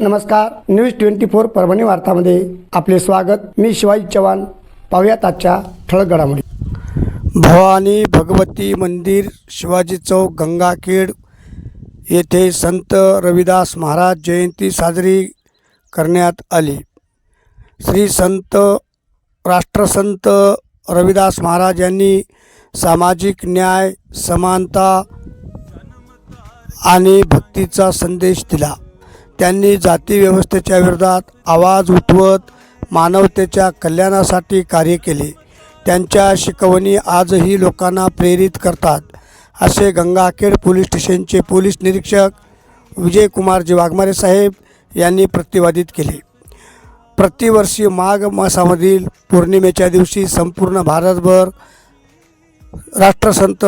नमस्कार news twenty four Parbhani वार्तामध्ये आपले स्वागत. मी शिवाजी चव्हाण. पाहुयात आजच्या ठळक घडामोडी भवानी भगवती मंदिर शिवाजी चौक गंगाखेड येथे संत रविदास महाराज जयंती साजरी करण्यात आली. श्री संत राष्ट्रसंत रविदास महाराज यांनी सामाजिक न्याय समानता आणि भक्तीचा संदेश दिला. त्यांनी जाती व्यवस्थेच्या विरोधात आवाज उठवत मानवतेच्या कल्याणासाठी कार्य केले. त्यांच्या शिकवणी आजही लोकांना प्रेरित करतात असे गंगाखेड पोलीस स्टेशनचे पोलीस निरीक्षक विजयकुमारजी वाघमारे साहेब यांनी प्रतिवादित केले. प्रतिवर्षी माघ मासामधील पौर्णिमेच्या दिवशी संपूर्ण भारतभर राष्ट्रसंत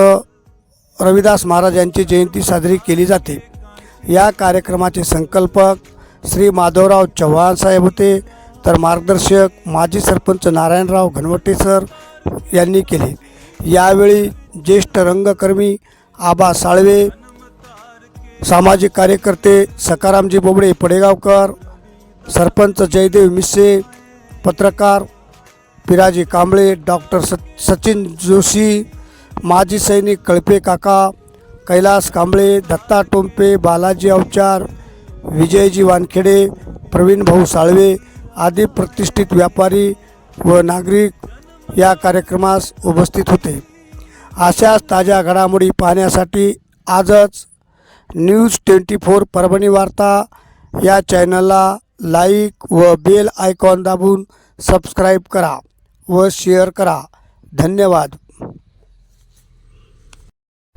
रविदास महाराज यांची जयंती साजरी केली जाते. या कार्यक्रमाचे संकल्पक श्री माधवराव चव्हाण साहेब होते. तर मार्गदर्शक माजी सरपंच नारायणराव घनवटे सर यांनी केले. यावेळी ज्येष्ठ रंगकर्मी आबा साळवे सामाजिक कार्यकर्ते सकारामजी बोबडे पडेगावकर सरपंच जयदेव मिस्से पत्रकार पिराजी कांबळे डॉक्टर स सचिन जोशी माजी सैनिक कळपे काका कैलास कांबळे दत्ता टोंपे बालाजी अवचार विजयजी वानखेडे प्रवीण भाऊ साळवे आदी प्रतिष्ठित व्यापारी व नागरिक या कार्यक्रमास उपस्थित होते. अशाच ताज्या घडामोडी पाहण्यासाठी आजच न्यूज ट्वेंटी फोर परभणी वार्ता या चॅनलला लाईक व बेल आयकॉन दाबून सबस्क्राईब करा व शेअर करा. धन्यवाद.